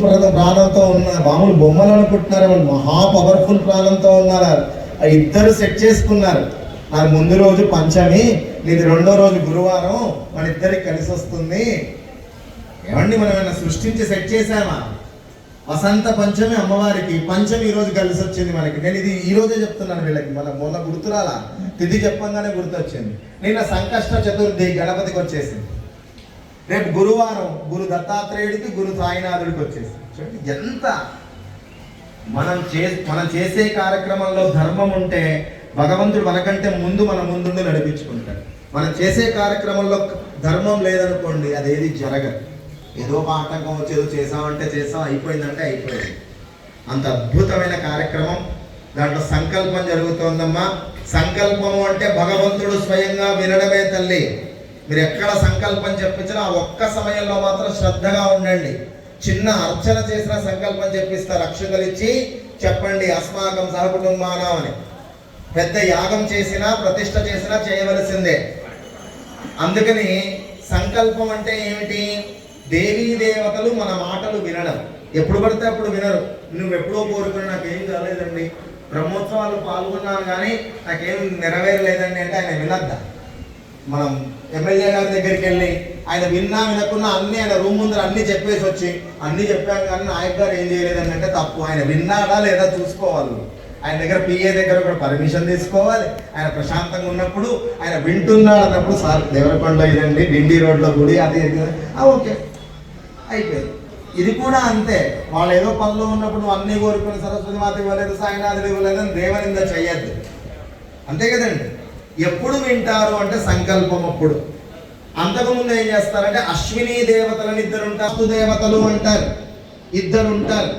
ప్రాణంతో ఉన్న మామూలు బొమ్మలు అనుకుంటున్నారు వాళ్ళు మహా పవర్ఫుల్ ప్రాణంతో ఉన్నారు ఆ ఇద్దరు సెట్ చేసుకున్నారు. నాకు ముందు రోజు పంచమి నీది రెండో రోజు గురువారం మన ఇద్దరికి కలిసి వస్తుంది. ఏమండి మనం ఏమైనా సృష్టించి సెట్ చేసామా వసంత పంచమి అమ్మవారికి పంచమి ఈ రోజు కలిసి వచ్చింది మనకి. నేను ఇది ఈ రోజే చెప్తున్నాను వీళ్ళకి. మన మొన్న గుర్తురాలా తిథి చెప్పంగానే గుర్తొచ్చింది. నేను సంకష్ట చతుర్థి గణపతికి వచ్చేసింది. రేపు గురువారం గురు దత్తాత్రేయుడికి గురు సాయినాథుడికి వచ్చేసి. చూడండి ఎంత మనం చే మనం చేసే కార్యక్రమంలో ధర్మం ఉంటే భగవంతుడు మనకంటే ముందు మన ముందుండి నడిపించుకుంటాడు. మనం చేసే కార్యక్రమంలో ధర్మం లేదనుకోండి అదేది జరగదు. ఏదో ఒక ఆటంకం వచ్చేదో చేసామంటే చేసాం అయిపోయిందంటే అయిపోయింది. అంత అద్భుతమైన కార్యక్రమం. దాంట్లో సంకల్పం జరుగుతోందమ్మా. సంకల్పము అంటే భగవంతుడు స్వయంగా వినడమే తల్లి. మీరు ఎక్కడ సంకల్పం చెప్పించినా ఆ ఒక్క సమయంలో మాత్రం శ్రద్ధగా ఉండండి. చిన్న అర్చన చేసిన సంకల్పం చెప్పిస్తారు అక్షతలు ఇచ్చి చెప్పండి అస్మాకం సహకుటుంబానం అని పెద్ద యాగం చేసినా ప్రతిష్ట చేసినా చేయవలసిందే. అందుకని సంకల్పం అంటే ఏమిటి? దేవీ దేవతలు మన మాటలు వినడం. ఎప్పుడు పడితే అప్పుడు వినరు. నువ్వు ఎప్పుడో కోరుకుని నాకేం కాలేదండి. బ్రహ్మోత్సవాలు పాల్గొన్నాను కానీ నాకేం నెరవేరలేదండి అంటే ఆయన వినద్దా? మనం ఎమ్మెల్యే గారి దగ్గరికి వెళ్ళి ఆయన విన్నా వినకున్నా అన్ని ఆయన రూమ్ ముందర అన్ని చెప్పేసి వచ్చి అన్ని చెప్పాను కానీ నాయక్ గారు ఏం చేయలేదని అంటే తప్పు. ఆయన విన్నాడా లేదా చూసుకోవాలి. ఆయన దగ్గర పిఏ దగ్గర కూడా పర్మిషన్ తీసుకోవాలి. ఆయన ప్రశాంతంగా ఉన్నప్పుడు ఆయన వింటున్నాడు అన్నప్పుడు సార్ దేవరకొండలో ఇదండి డిండి రోడ్లో గుడి అది ఇది ఓకే. అయిపోయింది. ఇది కూడా అంతే. వాళ్ళు ఏదో పనిలో ఉన్నప్పుడు నువ్వు అన్ని కోరుకుని సరస్వతి మాత ఇవ్వలేదు సాయినాథులు ఇవ్వలేదు అని దేవనింద చెయ్యొద్దు. అంతే కదండి? ఎప్పుడు వింటారు అంటే సంకల్పం అప్పుడు. అంతకుముందు ఏం చేస్తారంటే అశ్విని దేవతలని ఇద్దరు ఉంటారు దేవతలు అంటారు. ఇద్దరు ఉంటారు